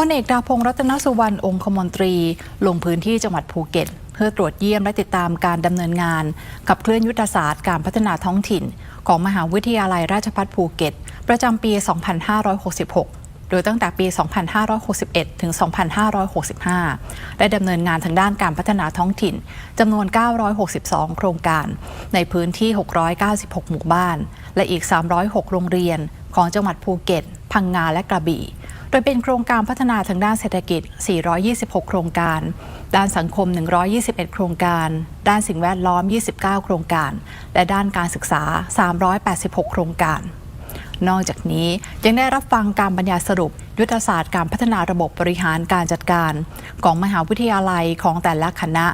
พลเอกดาพงษ์รัตนสุวรรณองคมนตรี ลงพื้นที่จังหวัดภูเก็ต เพื่อตรวจเยี่ยมและติดตามการดำเนินงาน กับเคลื่อนยุทธศาสตร์การพัฒนาท้องถิ่น ของมหาวิทยาลัยราชภัฏภูเก็ต ประจำปี 2566โดยตั้งแต่ปี 2561 ถึง 2565 ได้ดำเนินงานทางด้านการพัฒนาท้องถิ่นจำนวน 962 โครงการ ในพื้นที่ 696 หมู่บ้าน และอีก 306 โรงเรียน ของจังหวัดภูเก็ต พังงาและกระบี่ โดยเป็นโครงการพัฒนาทางด้านเศรษฐกิจ 426 โครงการ ด้านสังคม 121 โครงการ ด้านสิ่งแวดล้อม 29 โครงการ และด้านการศึกษา 386 โครงการนอกจากนี้ยังได้รับฟังการบรรยายสรุป ยุทธศาสตร์การพัฒนาระบบบริหารการจัดการ ของมหาวิทยาลัยของแต่ละคณะ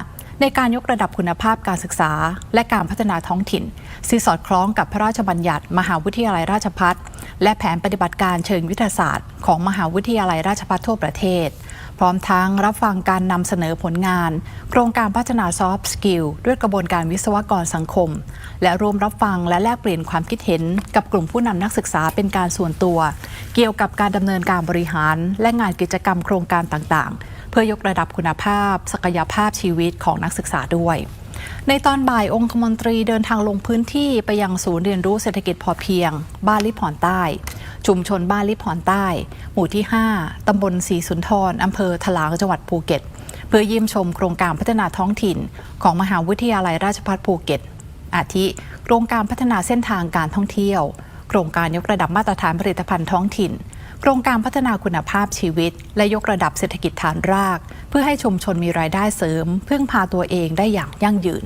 ในการยกระดับคุณภาพการศึกษา และการพัฒนาท้องถิ่นซึ่งสอดคล้องกับพระราชบัญญัติ มหาวิทยาลัยราชภัฏและแผนปฏิบัติการเชิงยุทธศาสตร์ ของมหาวิทยาลัยราชภัฏทั่วประเทศ พร้อมทั้งรับฟังการนำเสนอผลงาน โครงการพัฒนาซอฟต์สกิลด้วยกระบวนการวิศวกรสังคม และร่วมรับฟังและแลกเปลี่ยนความคิดเห็น กับกลุ่มผู้นำนักศึกษาเป็นการส่วนตัว เกี่ยวกับการดำเนินการบริหาร และงานกิจกรรมโครงการต่างๆ เพื่อยกระดับคุณภาพ ศักยภาพชีวิตของนักศึกษาด้วย ในตอนบ่ายองคมนตรีเดินทางลงพื้นที่ไปยังศูนย์เรียนรู้เศรษฐกิจพอเพียง บ้านลิพรใต้ ชุมชนบ้านลิพรใต้ หมู่ที่ 5 ตำบลศรีสุนทรอำเภอถลางจังหวัดภูเก็ต เพื่อเยี่ยมชมโครงการพัฒนาท้องถิ่น ของมหาวิทยาลัยราชภัฏภูเก็ต อาทิ โครงการพัฒนาเส้นทางการท่องเที่ยว โครงการยกระดับมาตรฐานผลิตภัณฑ์ท้องถิ่น โครงการพัฒนาคุณภาพชีวิต และยกระดับเศรษฐกิจฐานราก เพื่อให้ชุมชนมีรายได้เสริม พึ่งพาตัวเองได้อย่างยั่งยืน